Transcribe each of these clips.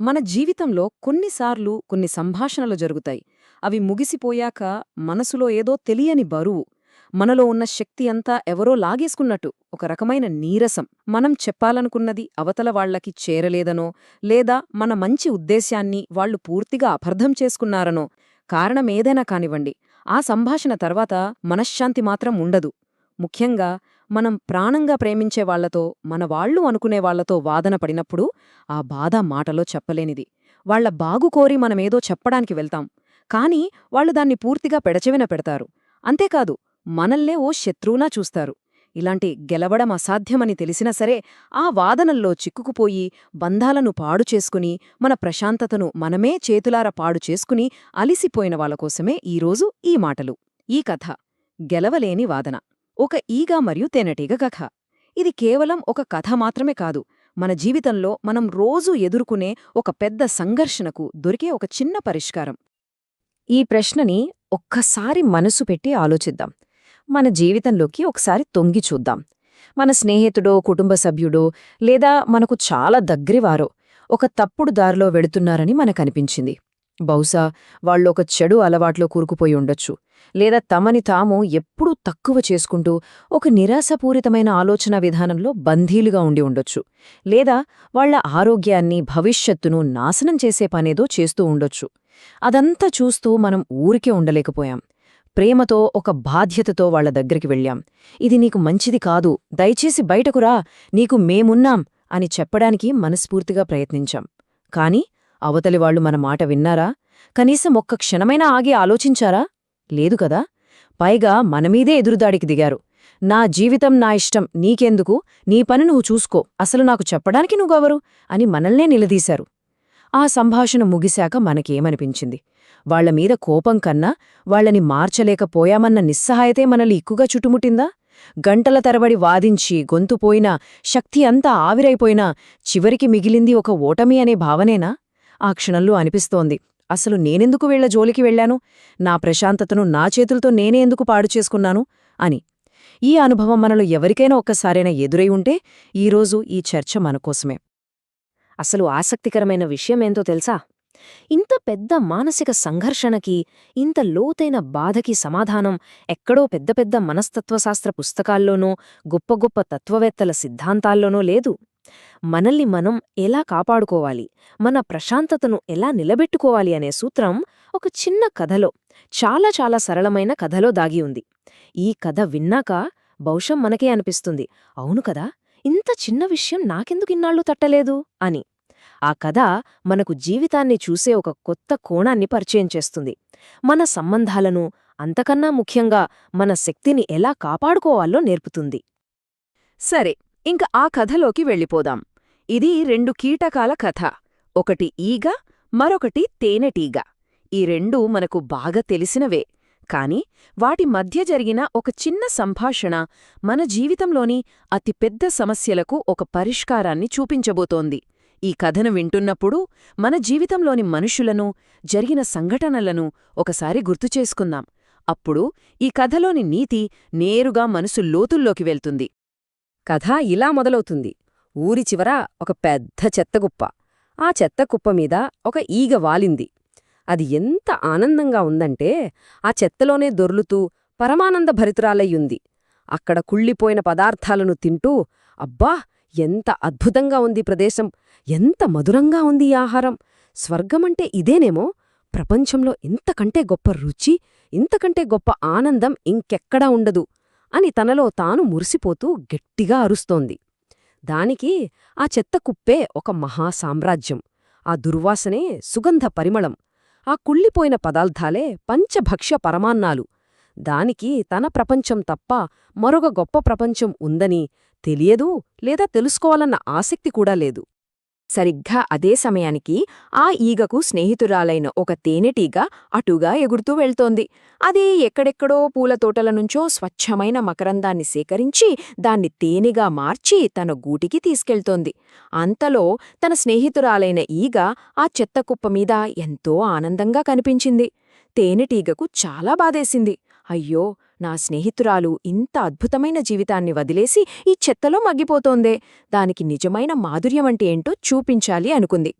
మన జీవితంలో కొన్నిసార్లు కొన్ని సంభాషణలు జరుగుతాయి. అవి ముగిసిపోయాక మనసులో ఏదో తెలియని బరువు మనలో ఉన్న శక్తి అంతా ఎవరో లాగేసుకున్నట్టు ఒక రకమైన నీరసం. మనం చెప్పాలనుకున్నది అవతల వాళ్ళకి చేరలేదనో లేదా మన మంచి ఉద్దేశ్యాన్ని వాళ్ళు పూర్తిగా అపర్థం చేసుకున్నారనో కారణమేదైనా కానివ్వండి. ఆ సంభాషణ తర్వాత మనశ్శాంతి మాత్రం ఉండదు. ముఖ్యంగా మనం ప్రాణంగా ప్రేమించే వాళ్ళతో మన వాళ్ళు అనుకునే వాళ్ళతో వాదన పడినప్పుడు ఆ బాధ మాటలో చెప్పలేనిది. వాళ్ళ బాగుకోరి మనమేదో చెప్పడానికి వెళ్తాం. కాని వాళ్ళు దాన్ని పూర్తిగా పెడచెవిన పెడతారు. అంతేకాదు మనల్నే ఓ శత్రువులా చూస్తారు. ఇలాంటి గెలవడం అసాధ్యమని తెలిసినా సరే ఆ వాదనల్లో చిక్కుకుపోయి బంధాలను పాడు చేసుకుని మన ప్రశాంతతను మనమే చేతులార పాడు చేసుకుని అలిసిపోయిన వాళ్ళకోసమే ఈరోజు ఈ మాటలు. ఈ కథ. గెలవలేని వాదన. ఒక ఈగ మరియు తేనెటీగ కథ ఇది కేవలం ఒక కథ మాత్రమే కాదు. మన జీవితంలో మనం రోజూ ఎదుర్కొనే ఒక పెద్ద సంఘర్షణకు దొరికే ఒక చిన్న పరిష్కారం. ఈ ప్రశ్నని ఒక్కసారి మనసు పెట్టి ఆలోచిద్దాం. మన జీవితంలోకి ఒకసారి తొంగి చూద్దాం. మన స్నేహితుడో కుటుంబ సభ్యుడో లేదా మనకు చాలా దగ్గరివారో ఒక తప్పుడు దారిలో వెడుతున్నారని మనకనిపించింది బహుశా వాళ్ళు ఒక చెడు అలవాట్లో కూరుకుపోయి ఉండొచ్చు. లేదా తమని తాము ఎప్పుడూ తక్కువ చేసుకుంటూ ఒక నిరాశపూరితమైన ఆలోచన విధానంలో బంధీలుగా ఉండి ఉండొచ్చు. లేదా వాళ్ళ ఆరోగ్యాన్ని భవిష్యత్తును నాశనం చేసే పనేదో చేస్తూ ఉండొచ్చు. అదంతా చూస్తూ మనం ఊరికే ఉండలేకపోయాం. ప్రేమతో ఒక బాధ్యతతో వాళ్ళ దగ్గరికి వెళ్ళాం. ఇది నీకు మంచిది కాదు. దయచేసి బయటకురా నీకు మేమున్నాం అని చెప్పడానికి మనస్ఫూర్తిగా ప్రయత్నించాం. కాని అవతలి వాళ్ళు మన మాట విన్నారా? కనీసం ఒక్క క్షణమైనా ఆగి ఆలోచించారా? లేదు కదా. పైగా మనమీదే ఎదురుదాడికి దిగారు. నా జీవితం నా ఇష్టం నీకెందుకు? నీ పని నువ్వు చూసుకో. అసలు నాకు చెప్పడానికి నువ్వెవరు అని మనల్నే నిలదీశారు. ఆ సంభాషణ ముగిశాక మనకేమనిపించింది? వాళ్ళమీద కోపం కన్నా వాళ్ళని మార్చలేకపోయామన్న నిస్సహాయతే మనల్ని ఎక్కువగా చుట్టుముట్టిందా? గంటల తరబడి వాదించి గొంతుపోయినా శక్తి అంతా ఆవిరైపోయినా చివరికి మిగిలింది ఒక ఓటమి అనే భావనేనా? ఆ క్షణంలో అనిపిస్తోంది. అసలు నేనెందుకు వీళ్ళ జోలికి వెళ్ళాను నా ప్రశాంతతను నా చేతులతో నేనే ఎందుకు పాడు చేసుకున్నాను? అని. ఈ అనుభవం మనలో ఎవరికైనా ఒక్కసారైనా ఎదురై ఉంటే ఈరోజు ఈ చర్చ మనకోసమే అసలు ఆసక్తికరమైన విషయమేంతో తెలుసా? ఇంత పెద్ద మానసిక సంఘర్షణకి ఇంత లోతైన బాధకి సమాధానం ఎక్కడో పెద్ద పెద్ద మనస్తత్వశాస్త్ర పుస్తకాల్లోనో గొప్ప గొప్ప తత్వవేత్తల సిద్ధాంతాల్లోనో లేదు. మనల్ని మనం ఎలా కాపాడుకోవాలి? మన ప్రశాంతతను ఎలా నిలబెట్టుకోవాలి అనే సూత్రం ఒక చిన్న కథలో చాలా చాలా సరళమైన కథలో దాగి ఉంది. ఈ కథ విన్నాక బహుశం మనకే అనిపిస్తుంది. అవును కదా? ఇంత చిన్న విషయం నాకెందుకిన్నాళ్ళు తట్టలేదు? అని. ఆ కథ మనకు జీవితాన్ని చూసే ఒక కొత్త కోణాన్ని పరిచయం చేస్తుంది. మన సంబంధాలను అంతకన్నా ముఖ్యంగా మన శక్తిని ఎలా కాపాడుకోవాలో నేర్పుతుంది. సరే ఇంక ఆ కథలోకి వెళ్ళిపోదాం. ఇది రెండు కీటకాల కథ. ఒకటి ఈగ మరొకటి తేనెటీగ. ఈ రెండూ మనకు బాగా తెలిసినవే. కాని వాటి మధ్య జరిగిన ఒక చిన్న సంభాషణ మన జీవితంలోని అతిపెద్ద సమస్యలకు ఒక పరిష్కారాన్ని చూపించబోతోంది. ఈ కథను వింటున్నప్పుడు మన జీవితంలోని మనుషులను జరిగిన సంఘటనలను ఒకసారి గుర్తుచేసుకుందాం అప్పుడు ఈ కథలోని నీతి నేరుగా మనసు లోతుల్లోకి వెళ్తుంది. కథ ఇలా మొదలవుతుంది. ఊరి చివర ఒక పెద్ద చెత్తగుప్ప ఆ చెత్తకుప్ప మీద ఒక ఈగ వాలింది. అది ఎంత ఆనందంగా ఉందంటే ఆ చెత్తలోనే దొర్లుతూ పరమానంద భరితురాలయ్యుంది అక్కడ కుళ్ళిపోయిన పదార్థాలను తింటూ అబ్బా ఎంత అద్భుతంగా ఉంది ప్రదేశం. ఎంత మధురంగా ఉంది ఈ ఆహారం. స్వర్గమంటే ఇదేనేమో? ప్రపంచంలో ఇంతకంటే గొప్ప రుచి ఇంతకంటే గొప్ప ఆనందం ఇంకెక్కడా ఉండదు. అని తనలో తాను మురిసిపోతూ గట్టిగా అరుస్తోంది. దానికి ఆ చెత్త కుప్పే ఒక మహాసామ్రాజ్యం. ఆ దుర్వాసనే సుగంధ పరిమళం. ఆ కుళ్ళిపోయిన పదార్థాలే పంచభక్ష్య పరమాన్నాలు. దానికి తన ప్రపంచం తప్ప మరొక గొప్ప ప్రపంచం ఉందని తెలియదు లేదా తెలుసుకోవాలన్న ఆసక్తి కూడా లేదు. సరిగ్గా అదే సమయానికి ఆ ఈగకు స్నేహితురాలైన ఒక తేనెటీగ అటుగా ఎగురుతూ వెళ్తోంది. అది ఎక్కడెక్కడో పూలతోటల నుంచో స్వచ్ఛమైన మకరందాన్ని సేకరించి దాన్ని తేనెగా మార్చి తన గూటికి తీసుకెళ్తోంది. అంతలో తన స్నేహితురాలైన ఈగ ఆ చెత్తకుప్ప మీద ఎంతో ఆనందంగా కనిపించింది. తేనెటీగకు చాలా బాధేసింది. అయ్యో! నా స్నేహితురాలు ఇంత అద్భుతమైన జీవితాన్ని వదిలేసి ఈ చెత్తలో మగ్గిపోతోందే. దానికి నిజమైన మాధుర్యమంటే ఏంటో చూపించాలి అనుకుంది.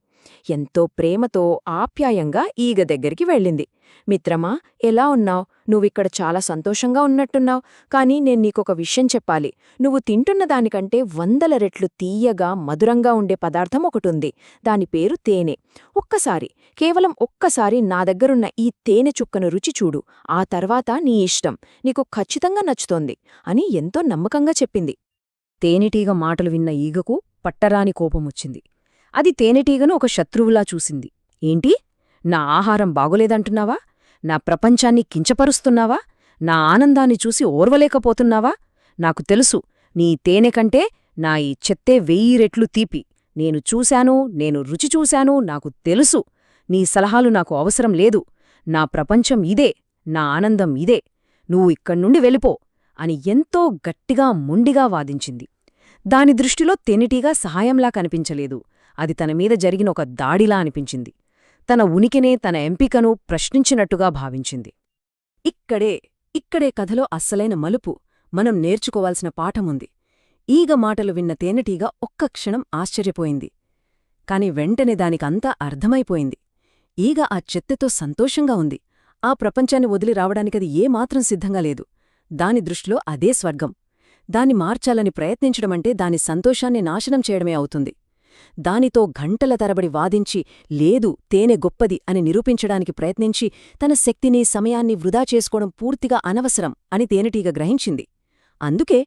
ఎంతో ప్రేమతో ఆప్యాయంగా ఈగ దగ్గరికి వెళ్ళింది. మిత్రమా ఎలా ఉన్నావు? నువ్విక్కడ చాలా సంతోషంగా ఉన్నట్టున్నావు. కానీ నేను నీకొక విషయం చెప్పాలి. నువ్వు తింటున్న దానికంటే వందల రెట్లు తీయగా మధురంగా ఉండే పదార్థం ఒకటుంది. దాని పేరు తేనె. ఒక్కసారి కేవలం ఒక్కసారి నా దగ్గరున్న ఈ తేనె చుక్కను రుచి చూడు. ఆ తర్వాత నీ ఇష్టం. నీకు ఖచ్చితంగా నచ్చుతోంది అని ఎంతో నమ్మకంగా చెప్పింది. తేనెటీగ మాటలు విన్న ఈగకు పట్టరాని కోపమొచ్చింది అది తేనెటీగను ఒక శత్రువులా చూసింది. ఏంటి? నా ఆహారం బాగోలేదంటున్నావా? నా ప్రపంచాన్ని కించపరుస్తున్నావా? నా ఆనందాన్ని చూసి ఓర్వలేకపోతున్నావా? నాకు తెలుసు నీ తేనె కంటే నా ఈ చెత్తే వెయ్యి రెట్లు తీపి. నేను చూశాను నేను రుచి చూశాను నాకు తెలుసు. నీ సలహాలు నాకు అవసరం లేదు. నా ప్రపంచం ఇదే నా ఆనందం ఇదే. నువ్వు ఇక్కడ్నుండి వెళ్ళిపో అని ఎంతో గట్టిగా ముండిగా వాదించింది. దాని దృష్టిలో తేనెటీగా సహాయంలా కనిపించలేదు. అది తన మీద జరిగిన ఒక దాడిలా అనిపించింది. తన ఉనికినే తన ఎంపికను ప్రశ్నించినట్టుగా భావించింది. ఇక్కడే ఇక్కడే కథలో అస్సలైన మలుపు మనం నేర్చుకోవాల్సిన పాఠముంది. ఈగ మాటలు విన్న తేనెటీగ ఒక్క క్షణం ఆశ్చర్యపోయింది. కాని వెంటనే దానికంతా అర్థమైపోయింది. ఈగ ఆ చెత్తతో సంతోషంగా ఉంది. ఆ ప్రపంచాన్ని వదిలి రావడానికది ఏమాత్రం సిద్ధంగా లేదు. దాని దృష్టిలో అదే స్వర్గం. దాన్ని మార్చాలని ప్రయత్నించడమంటే దాని సంతోషాన్ని నాశనం చేయడమే అవుతుంది. దానితో గంటల తరబడి వాదించి లేదు తేనె గొప్పది అని నిరూపించడానికి ప్రయత్నించి తన శక్తిని సమయాన్ని వృధా చేసుకోవడం పూర్తిగా అనవసరం అని తేనెటీగ గ్రహించింది. అందుకే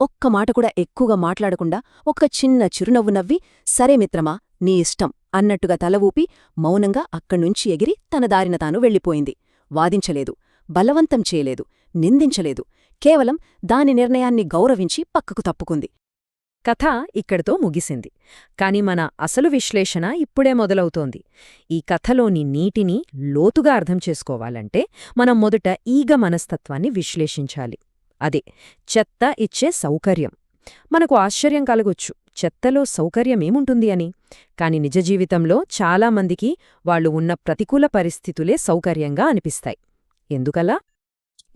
ఒక్క మాట కూడా ఎక్కువగా మాట్లాడకుండా ఒక చిన్న చిరునవ్వు నవ్వి సరే మిత్రమా నీ ఇష్టం అన్నట్టుగా తల ఊపి మౌనంగా అక్కడ్నుంచి ఎగిరి తన దారిన తాను వెళ్ళిపోయింది. వాదించలేదు బలవంతం చేయలేదు నిందించలేదు కేవలం దాని నిర్ణయాన్ని గౌరవించి పక్కకు తప్పుకుంది. కథ ఇక్కడితో ముగిసింది. కాని మన అసలు విశ్లేషణ ఇప్పుడే మొదలవుతోంది. ఈ కథలోని నీటిని లోతుగా అర్థం చేసుకోవాలంటే మనం మొదట ఈగ మనస్తత్వాన్ని విశ్లేషించాలి. అదే చెత్త ఇచ్చే సౌకర్యం. మనకు ఆశ్చర్యం కలగొచ్చు చెత్తలో సౌకర్యమేముంటుంది అని. కాని నిజ జీవితంలో చాలామందికి వాళ్ళు ఉన్న ప్రతికూల పరిస్థితులే సౌకర్యంగా అనిపిస్తాయి. ఎందుకలా?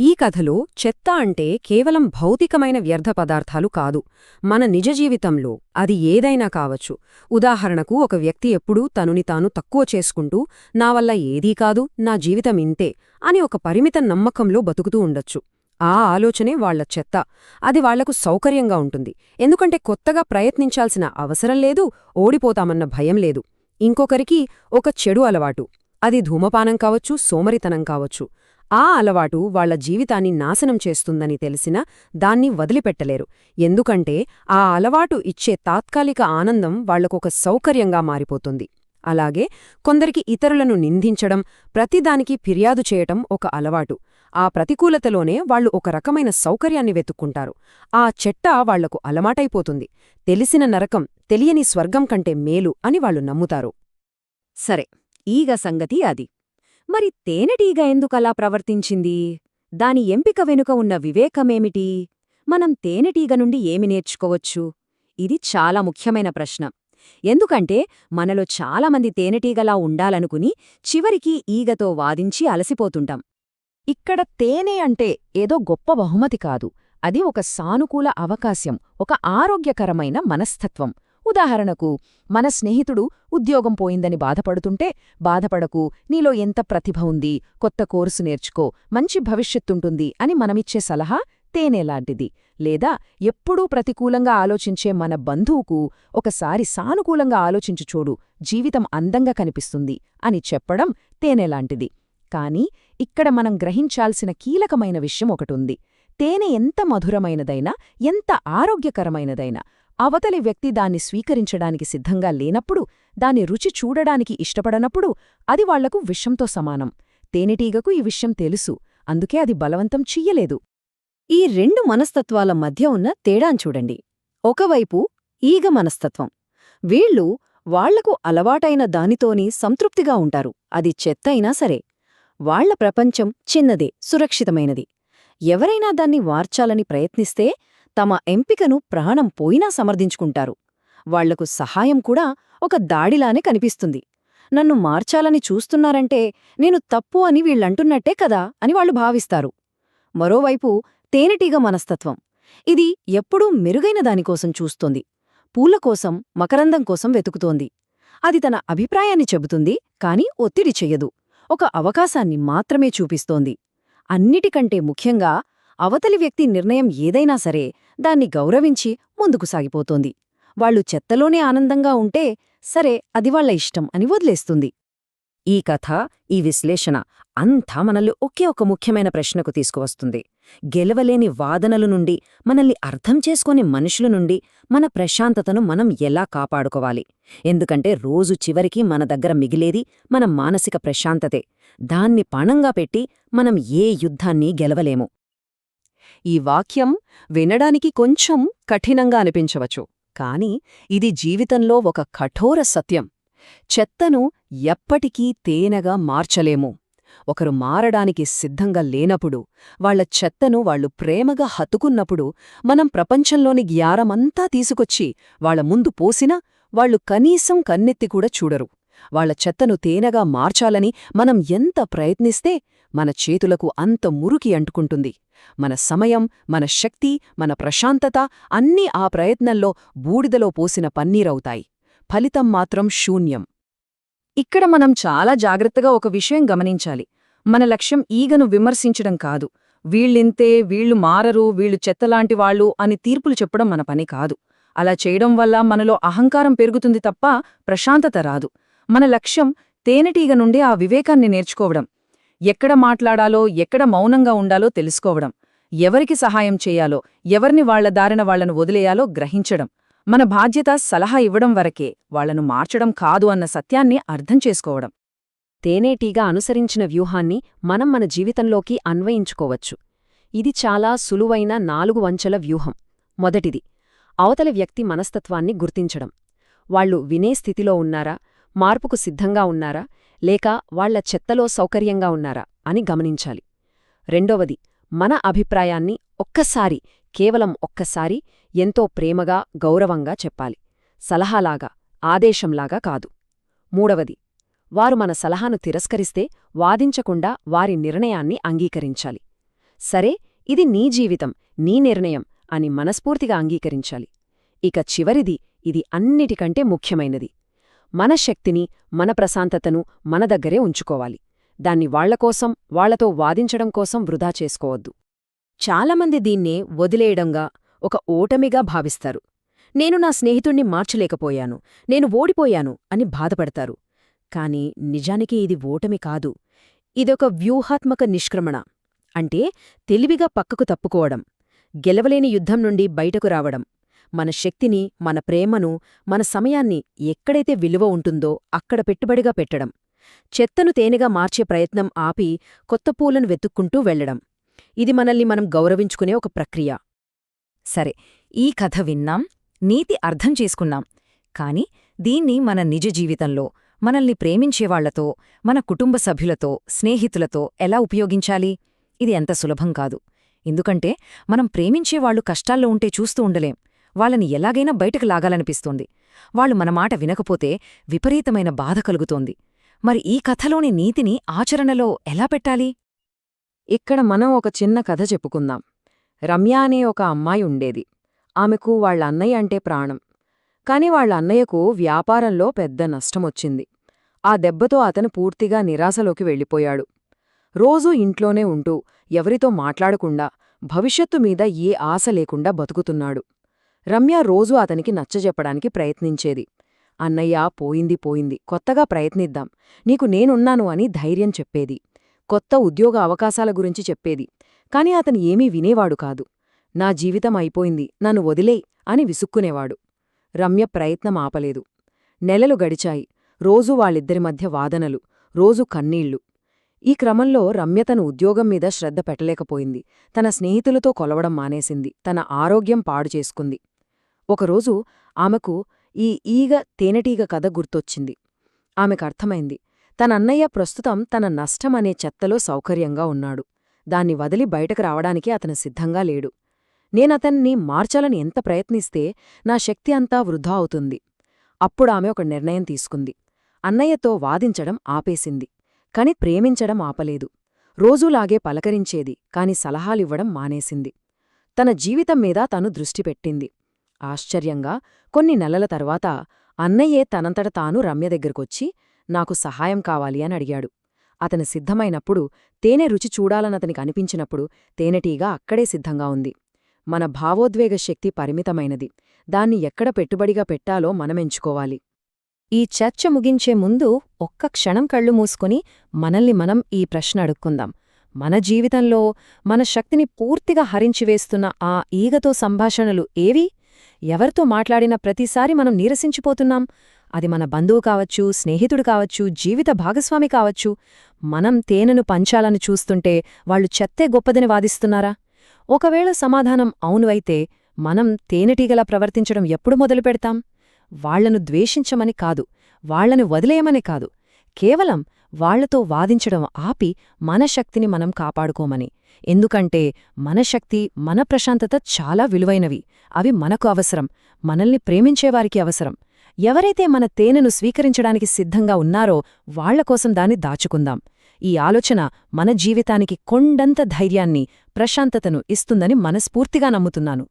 ఈ కథలో చెత్త అంటే కేవలం భౌతికమైన వ్యర్థ పదార్థాలు కాదు. మన నిజ జీవితంలో అది ఏదైనా కావచ్చు. ఉదాహరణకు ఒక వ్యక్తి ఎప్పుడూ తనుని తాను తక్కువ చేసుకుంటూ నా వల్ల ఏదీ కాదు నా జీవితం ఇంతే అని ఒక పరిమిత నమ్మకంలో బతుకుతూ ఉండొచ్చు. ఆ ఆలోచనే వాళ్ళ చెత్త. అది వాళ్ళకు సౌకర్యంగా ఉంటుంది. ఎందుకంటే కొత్తగా ప్రయత్నించాల్సిన అవసరం లేదు ఓడిపోతామన్న భయం లేదు. ఇంకొకరికి ఒక చెడు అలవాటు. అది ధూమపానం కావచ్చు సోమరితనం కావచ్చు. ఆ అలవాటు వాళ్ళ జీవితాన్ని నాశనం చేస్తుందని తెలిసినా దాన్ని వదిలిపెట్టలేరు. ఎందుకంటే ఆ అలవాటు ఇచ్చే తాత్కాలిక ఆనందం వాళ్ళకొక సౌకర్యంగా మారిపోతుంది. అలాగే కొందరికి ఇతరులను నిందించడం ప్రతిదానికి ఫిర్యాదు చేయటం ఒక అలవాటు. ఆ ప్రతికూలతలోనే వాళ్ళు ఒక రకమైన సౌకర్యాన్ని వెతుక్కుంటారు. ఆ చెట్ట వాళ్ళకు అలమాటైపోతుంది తెలిసిన నరకం తెలియని స్వర్గం కంటే మేలు అని వాళ్ళు నమ్ముతారు. సరే ఈగ సంగతి అది. మరి తేనెటీగ ఎందుకలా ప్రవర్తించింది? దాని ఎంపిక వెనుక ఉన్న వివేకమేమిటి? మనం తేనెటీగ నుండి ఏమి నేర్చుకోవచ్చు? ఇది చాలా ముఖ్యమైన ప్రశ్న. ఎందుకంటే మనలో చాలామంది తేనెటీగలా ఉండాలనుకుని చివరికి ఈగతో వాదించి అలసిపోతుంటాం. ఇక్కడ తేనె అంటే ఏదో గొప్ప బహుమతి కాదు. అది ఒక సానుకూల అవకాశం ఒక ఆరోగ్యకరమైన మనస్తత్వం. ఉదాహరణకు మన స్నేహితుడు ఉద్యోగం పోయిందని బాధపడుతుంటే బాధపడకు నీలో ఎంత ప్రతిభ ఉంది కొత్త కోర్సు నేర్చుకో మంచి భవిష్యత్తుంటుంది అని మనమిచ్చే సలహా తేనేలాంటిది లేదా ఎప్పుడూ ప్రతికూలంగా ఆలోచించే మన బంధువుకు ఒకసారి సానుకూలంగా ఆలోచించు చూడు జీవితం అందంగా కనిపిస్తుంది అని చెప్పడం తేనెలాంటిది కాని ఇక్కడ మనం గ్రహించాల్సిన కీలకమైన విషయం ఒకటుంది. తేనె ఎంత మధురమైనదైనా ఎంత ఆరోగ్యకరమైనదైనా అవతలి వ్యక్తి దాన్ని స్వీకరించడానికి సిద్ధంగా లేనప్పుడు దాని రుచి చూడడానికి ఇష్టపడనప్పుడు అది వాళ్ళకు విషంతో సమానం. తేనెటీగకు ఈ విషయం తెలుసు అందుకే అది బలవంతం చెయ్యలేదు. ఈ రెండు మనస్తత్వాల మధ్య ఉన్న తేడాన్ చూడండి. ఒకవైపు ఈగ మనస్తత్వం. వీళ్ళు వాళ్ళకు అలవాటైన దానితోని సంతృప్తిగా ఉంటారు అది చెత్త అయినా సరే. వాళ్ళ ప్రపంచం చిన్నదే సురక్షితమైనది. ఎవరైనా దాన్ని వార్చాలని ప్రయత్నిస్తే తమ ఎంపికను ప్రాణం పోయినా సమర్థించుకుంటారు. వాళ్ళకు సహాయం కూడా ఒక దాడిలానే కనిపిస్తుంది. నన్ను మార్చాలని చూస్తున్నారంటే నేను తప్పు అని వీళ్ళంటున్నట్టే కదా అని వాళ్ళు భావిస్తారు. మరోవైపు తేనెటీగ మనస్తత్వం. ఇది ఎప్పుడూ మెరుగైన దానికోసం చూస్తోంది. పూల కోసం మకరందం కోసం వెతుకుతోంది. అది తన అభిప్రాయాన్ని చెబుతుంది కాని ఒత్తిడి చెయ్యదు. ఒక అవకాశాన్ని మాత్రమే చూపిస్తోంది. అన్నిటికంటే ముఖ్యంగా అవతలి వ్యక్తి నిర్ణయం ఏదైనా సరే దాన్ని గౌరవించి ముందుకు సాగిపోతోంది. వాళ్ళు చెత్తలోనే ఆనందంగా ఉంటే సరే అది వాళ్ళ ఇష్టం అని వదిలేస్తుంది. ఈ కథ ఈ విశ్లేషణ అంతా మనల్ని ఒకే ఒక ముఖ్యమైన ప్రశ్నకు తీసుకువస్తుంది. గెలవలేని వాదనల నుండి మనల్ని అర్థం చేసుకోని మనుషుల నుండి మన ప్రశాంతతను మనం ఎలా కాపాడుకోవాలి? ఎందుకంటే రోజు చివరికి మన దగ్గర మిగిలేది మన మానసిక ప్రశాంతతే. దాన్ని పణంగా పెట్టి మనం ఏ యుద్ధాన్ని గెలవలేము. ఈ వాక్యం వినడానికి కొంచెం కఠినంగా అనిపించవచ్చు. కాని ఇది జీవితంలో ఒక కఠోర సత్యం. చెత్తను ఎప్పటికీ తేనెగా మార్చలేము. ఒకరు మారడానికి సిద్ధంగా లేనప్పుడు వాళ్ళ చెత్తను వాళ్ళు ప్రేమగా హతుకున్నప్పుడు మనం ప్రపంచంలోని జ్ఞారమంతా తీసుకొచ్చి వాళ్ళ ముందు పోసినా వాళ్ళు కనీసం కన్నెత్తి కూడా చూడరు. వాళ్ళ చెత్తను తేనెగా మార్చాలని మనం ఎంత ప్రయత్నిస్తే మన చేతులకు అంత మురికి అంటుకుంటుంది. మన సమయం మన శక్తి మన ప్రశాంతత అన్నీ ఆ ప్రయత్నంలో బూడిదలో పోసిన పన్నీరవుతాయి. ఫలితం మాత్రం శూన్యం. ఇక్కడ మనం చాలా జాగ్రత్తగా ఒక విషయం గమనించాలి. మన లక్ష్యం ఈగను విమర్శించడం కాదు. వీళ్ళింతే వీళ్ళు మారరు వీళ్ళు చెత్తలాంటి వాళ్ళు అని తీర్పులు చెప్పడం మన పని కాదు. అలా చేయడం వల్ల మనలో అహంకారం పెరుగుతుంది తప్ప ప్రశాంతత రాదు. మన లక్ష్యం తేనెటీగ నుండి ఆ వివేకాన్ని నేర్చుకోవడం. ఎక్కడ మాట్లాడాలో ఎక్కడ మౌనంగా ఉండాలో తెలుసుకోవడం. ఎవరికి సహాయం చేయాలో ఎవరిని వాళ్ళ దారిన వాళ్ళను వదిలేయాలో గ్రహించడం. మన బాధ్యత సలహా ఇవ్వడం వరకే వాళ్ళను మార్చడం కాదు అన్న సత్యాన్ని అర్థం చేసుకోవడం. తేనేటీగా అనుసరించిన వ్యూహాన్ని మనం మన జీవితంలోకి అన్వయించుకోవచ్చు. ఇది చాలా సులువైన నాలుగు వంచల వ్యూహం. మొదటిది అవతలి వ్యక్తి మనస్తత్వాన్ని గుర్తించడం. వాళ్ళు వినే స్థితిలో ఉన్నారా? మార్పుకు సిద్ధంగా ఉన్నారా? లేక వాళ్ళ చెత్తలో సౌకర్యంగా ఉన్నారా? అని గమనించాలి. రెండవది మన అభిప్రాయాన్ని ఒక్కసారి కేవలం ఒక్కసారి ఎంతో ప్రేమగా గౌరవంగా చెప్పాలి. సలహాలాగా ఆదేశంలాగా కాదు. మూడవది వారు మన సలహాను తిరస్కరిస్తే వాదించకుండా వారి నిర్ణయాన్ని అంగీకరించాలి. సరే ఇది నీ జీవితం నీ నిర్ణయం అని మనస్ఫూర్తిగా అంగీకరించాలి. ఇక చివరిది ఇది అన్నిటికంటే ముఖ్యమైనది. మన శక్తిని మన ప్రశాంతతను మన దగ్గరే ఉంచుకోవాలి. దాన్ని వాళ్ళకోసం వాళ్ళతో వాదించడం కోసం వృధా చేసుకోవద్దు. చాలామంది దీన్నే వదిలేయడంగా ఒక ఓటమిగా భావిస్తారు. నేను నా స్నేహితుణ్ణి మార్చలేకపోయాను నేను ఓడిపోయాను అని బాధపడతారు. కాని నిజానికి ఇది ఓటమి కాదు. ఇదొక వ్యూహాత్మక నిష్క్రమణ. అంటే తెలివిగా పక్కకు తప్పుకోవడం గెలవలేని యుద్ధం నుండి బయటకు రావడం. మన శక్తిని మన ప్రేమను మన సమయాన్ని ఎక్కడైతే విలువ ఉంటుందో అక్కడ పెట్టుబడిగా పెట్టడం. చెత్తను తేనెగా మార్చే ప్రయత్నం ఆపి కొత్త పూలను వెతుక్కుంటూ వెళ్ళడం ఇది మనల్ని మనం గౌరవించుకునే ఒక ప్రక్రియ. సరే ఈ కథ విన్నాం నీతి అర్థం చేసుకున్నాం. కాని దీన్ని మన నిజ జీవితంలో మనల్ని ప్రేమించేవాళ్ళతో మన కుటుంబ సభ్యులతో స్నేహితులతో ఎలా ఉపయోగించాలి? ఇది ఎంత సులభం కాదు. ఎందుకంటే మనం ప్రేమించేవాళ్ళు కష్టాల్లో ఉంటే చూస్తూ ఉండలేం. వాళ్ళని ఎలాగైనా బయటకు లాగాలనిపిస్తోంది. వాళ్ళు మన మాట వినకపోతే విపరీతమైన బాధ కలుగుతోంది. మరి ఈ కథలోని నీతిని ఆచరణలో ఎలా పెట్టాలి? ఇక్కడ మనం ఒక చిన్న కథ చెప్పుకుందాం. రమ్య అనే ఒక అమ్మాయి ఉండేది. ఆమెకు వాళ్ళ అన్నయ్య అంటే ప్రాణం. కాని వాళ్ళ అన్నయ్యకు వ్యాపారంలో పెద్ద నష్టమొచ్చింది. ఆ దెబ్బతో అతను పూర్తిగా నిరాశలోకి వెళ్ళిపోయాడు. రోజూ ఇంట్లోనే ఉంటూ ఎవరితో మాట్లాడకుండా భవిష్యత్తు మీద ఏ ఆశ లేకుండా బతుకుతున్నాడు. రమ్య రోజూ అతనికి నచ్చజెప్పడానికి ప్రయత్నించేది. అన్నయ్యా పోయింది పోయింది. కొత్తగా ప్రయత్నిద్దాం. నీకు నేనున్నాను అని ధైర్యం చెప్పేది. కొత్త ఉద్యోగ అవకాశాల గురించి చెప్పేది. కాని అతను ఏమీ వినేవాడు కాదు. నా జీవితం అయిపోయింది. నన్ను వదిలే అని విసుక్కునేవాడు. రమ్య ప్రయత్నం ఆపలేదు. నెలలు గడిచాయి. రోజూ వాళ్ళిద్దరి మధ్య వాదనలు. రోజు కన్నీళ్ళు. ఈ క్రమంలో రమ్య తన ఉద్యోగం మీద శ్రద్ధ పెట్టలేకపోయింది. తన స్నేహితులతో కొలవడం మానేసింది. తన ఆరోగ్యం పాడు చేసుకుంది ఒకరోజు ఆమెకు ఈ ఈగ తేనెటీగ కథ గుర్తొచ్చింది. ఆమెకర్థమైంది తనన్నయ్య ప్రస్తుతం తన నష్టమనే చెత్తలో సౌకర్యంగా ఉన్నాడు. దాన్ని వదిలి బయటకు రావడానికి అతను సిద్ధంగా లేడు. నేనతన్ని మార్చాలని ఎంత ప్రయత్నిస్తే నా శక్తి అంతా వృధా అవుతుంది. అప్పుడామె ఒక నిర్ణయం తీసుకుంది. అన్నయ్యతో వాదించడం ఆపేసింది. కాని ప్రేమించడం ఆపలేదు. రోజూలాగే పలకరించేది కాని సలహాలివ్వడం మానేసింది. తన జీవితం మీద తను దృష్టిపెట్టింది ఆశ్చర్యంగా కొన్ని నెలల తర్వాత అన్నయ్యే తనంతట తాను రమ్య దగ్గరకొచ్చి నాకు సహాయం కావాలి అని అడిగాడు. అతను సిద్ధమైనప్పుడు తేనె రుచి చూడాలనతనికి అనిపించినప్పుడు తేనెటీగ అక్కడే సిద్ధంగా ఉంది. మన భావోద్వేగ శక్తి పరిమితమైనది. దాన్ని ఎక్కడ పెట్టుబడిగా పెట్టాలో మనమెంచుకోవాలి ఈ చర్చ ముగించే ముందు ఒక్క క్షణం కళ్ళు మూసుకొని మనల్ని మనం ఈ ప్రశ్న అడుక్కుందాం. మన జీవితంలో మన శక్తిని పూర్తిగా హరించివేస్తున్న ఆ ఈగతో సంభాషణలు ఏవి? ఎవరితో మాట్లాడిన ప్రతిసారి మనం నీరసించిపోతున్నాం. అది మన బంధువు కావచ్చు స్నేహితుడు కావచ్చు జీవిత భాగస్వామి కావచ్చు. మనం తేనెను పంచాలని చూస్తుంటే వాళ్ళు చెత్తే గొప్పదని వాదిస్తున్నారా? ఒకవేళ సమాధానం అవును అయితే మనం తేనెటీగలా ప్రవర్తించడం ఎప్పుడు మొదలు పెడతాం? వాళ్ళను ద్వేషించమని కాదు వాళ్ళను వదిలేయమని కాదు. కేవలం వాళ్ళతో వాదించడం ఆపి మనశక్తిని మనం కాపాడుకోమని. ఎందుకంటే మనశక్తి మన ప్రశాంతత చాలా విలువైనవి. అవి మనకు అవసరం. మనల్ని ప్రేమించేవారికి అవసరం. ఎవరైతే మన తేనెను స్వీకరించడానికి సిద్ధంగా ఉన్నారో వాళ్ళకోసం దాన్ని దాచుకుందాం. ఈ ఆలోచన మన జీవితానికి కొండంత ధైర్యాన్ని ప్రశాంతతను ఇస్తుందని మనస్ఫూర్తిగా నమ్ముతున్నాను.